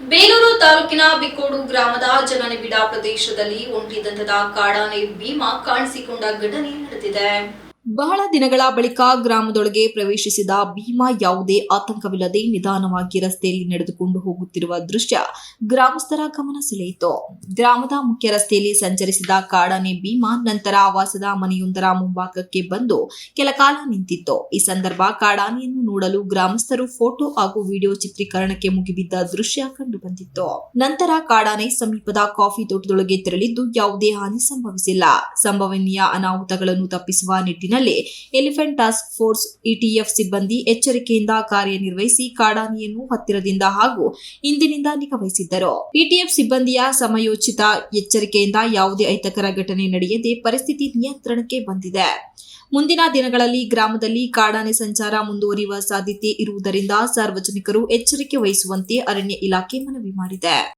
ಬೇಲೂರು ತಾಲೂಕಿನ ಬಿಕೋಡು ಗ್ರಾಮದ ಜನನಿಬಿಡ ಪ್ರದೇಶದಲ್ಲಿ ಒಂಟಿದಂತದ ಕಾಡಾನೆ ಭೀಮಾ ಕಾಣಿಸಿಕೊಂಡ ಘಟನೆ ನಡೆದಿದೆ. ಬಹಳ ದಿನಗಳ ಬಳಿಕ ಗ್ರಾಮದೊಳಗೆ ಪ್ರವೇಶಿಸಿದ ಭೀಮಾ ಯಾವುದೇ ಆತಂಕವಿಲ್ಲದೆ ನಿಧಾನವಾಗಿ ರಸ್ತೆಯಲ್ಲಿ ನಡೆದುಕೊಂಡು ಹೋಗುತ್ತಿರುವ ದೃಶ್ಯ ಗ್ರಾಮಸ್ಥರ ಗಮನ ಸೆಳೆಯಿತು. ಗ್ರಾಮದ ಮುಖ್ಯ ರಸ್ತೆಯಲ್ಲಿ ಸಂಚರಿಸಿದ ಕಾಡಾನೆ ಭೀಮಾ ನಂತರ ಆವಾಸದ ಮನೆಯೊಂದರ ಮುಂಭಾಗಕ್ಕೆ ಬಂದು ಕೆಲ ಕಾಲ ನಿಂತಿತ್ತು. ಈ ಸಂದರ್ಭ ಕಾಡಾನೆಯನ್ನು ನೋಡಲು ಗ್ರಾಮಸ್ಥರು ಫೋಟೋ ಹಾಗೂ ವಿಡಿಯೋ ಚಿತ್ರೀಕರಣಕ್ಕೆ ಮುಗಿಬಿದ್ದ ದೃಶ್ಯ ಕಂಡುಬಂದಿತ್ತು. ನಂತರ ಕಾಡಾನೆ ಸಮೀಪದ ಕಾಫಿ ತೋಟದೊಳಗೆ ತೆರಳಿದ್ದು ಯಾವುದೇ ಹಾನಿ ಸಂಭವಿಸಿಲ್ಲ. ಸಂಭವನೀಯ ಅನಾಹುತಗಳನ್ನು ತಪ್ಪಿಸುವ ನಿಟ್ಟಿನಲ್ಲಿ ಎಲಿಫೆಂಟ್ ಟಾಸ್ಕ್ ಫೋರ್ಸ್ ಇಟಿಎಫ್ ಸಿಬ್ಬಂದಿ ಎಚ್ಚರಿಕೆಯಿಂದ ಕಾರ್ಯನಿರ್ವಹಿಸಿ ಕಾಡಾನೆಯನ್ನು ಹತ್ತಿರದಿಂದ ಹಾಗೂ ಇಂದಿನಿಂದ ನಿಗಾವಹಿಸಿದ್ದರು. ಇಟಿಎಫ್ ಸಿಬ್ಬಂದಿಯ ಸಮಯೋಚಿತ ಎಚ್ಚರಿಕೆಯಿಂದ ಯಾವುದೇ ಅಹಿತಕರ ಘಟನೆ ನಡೆಯದೆ ಪರಿಸ್ಥಿತಿ ನಿಯಂತ್ರಣಕ್ಕೆ ಬಂದಿದೆ. ಮುಂದಿನ ದಿನಗಳಲ್ಲಿ ಗ್ರಾಮದಲ್ಲಿ ಕಾಡಾನೆ ಸಂಚಾರ ಮುಂದುವರಿಯುವ ಸಾಧ್ಯತೆ ಇರುವುದರಿಂದ ಸಾರ್ವಜನಿಕರು ಎಚ್ಚರಿಕೆ ವಹಿಸುವಂತೆ ಅರಣ್ಯ ಇಲಾಖೆ ಮನವಿ ಮಾಡಿದೆ.